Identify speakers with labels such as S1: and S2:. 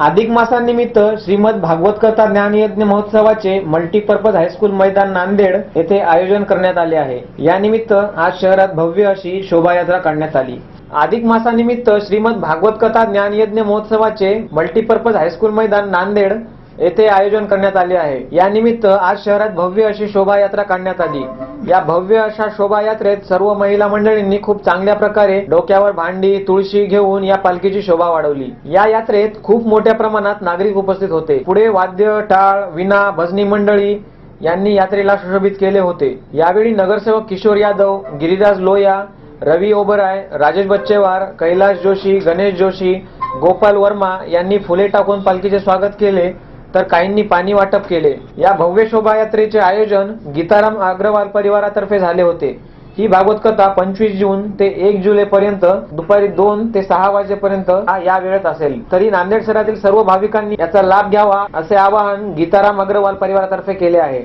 S1: अधिक मासानिमित्त श्रीमद भागवत कथा ज्ञानयज्ञ महोत्सवाचे मल्टीपर्पज हायस्कूल मैदान नांदेड येथे आयोजन करण्यात आले आहे. यानिमित्त आज शहरात भव्य अशी शोभायात्रा काढण्यात आली. अधिक मासानिमित्त श्रीमद भागवत कथा ज्ञानयज्ञ महोत्सवाचे मल्टीपर्पज हायस्कूल मैदान नांदेड येथे आयोजन करण्यात आले आहे. यानिमित्त आज शहरात भव्य अशी शोभायात्रा काढण्यात आली. या भव्य अशा शोभायात्रेत सर्व महिला मंडळींनी खूप चांगल्या प्रकारे डोक्यावर भांडी तुळशी घेऊन या पालखीची शोभा वाढवली. या यात्रेत खूप मोठ्या प्रमाणात नागरिक उपस्थित होते. पुढे वाद्य टाळ विना भजनी मंडळी यांनी यात्रेला सुशोभित केले होते. यावेळी नगरसेवक किशोर यादव गिरिराज लोया रवी ओबराय राजेश बच्चेवार कैलास जोशी गणेश जोशी गोपाल वर्मा यांनी फुले टाकून पालखीचे स्वागत केले. तर काहींनी पाणी वाटप केले. या भव्य शोभायात्रेचे आयोजन गीताराम अग्रवाल परिवारातर्फे झाले होते. ही भागवत कथा पंचवीस जून ते एक जुलै पर्यंत दुपारी दोन ते सहा वाजेपर्यंत हा या वेळेत असेल. तरी नांदेड शहरातील सर्व भाविकांनी याचा लाभ घ्यावा असे आवाहन गीताराम अग्रवाल परिवारातर्फे केले आहे.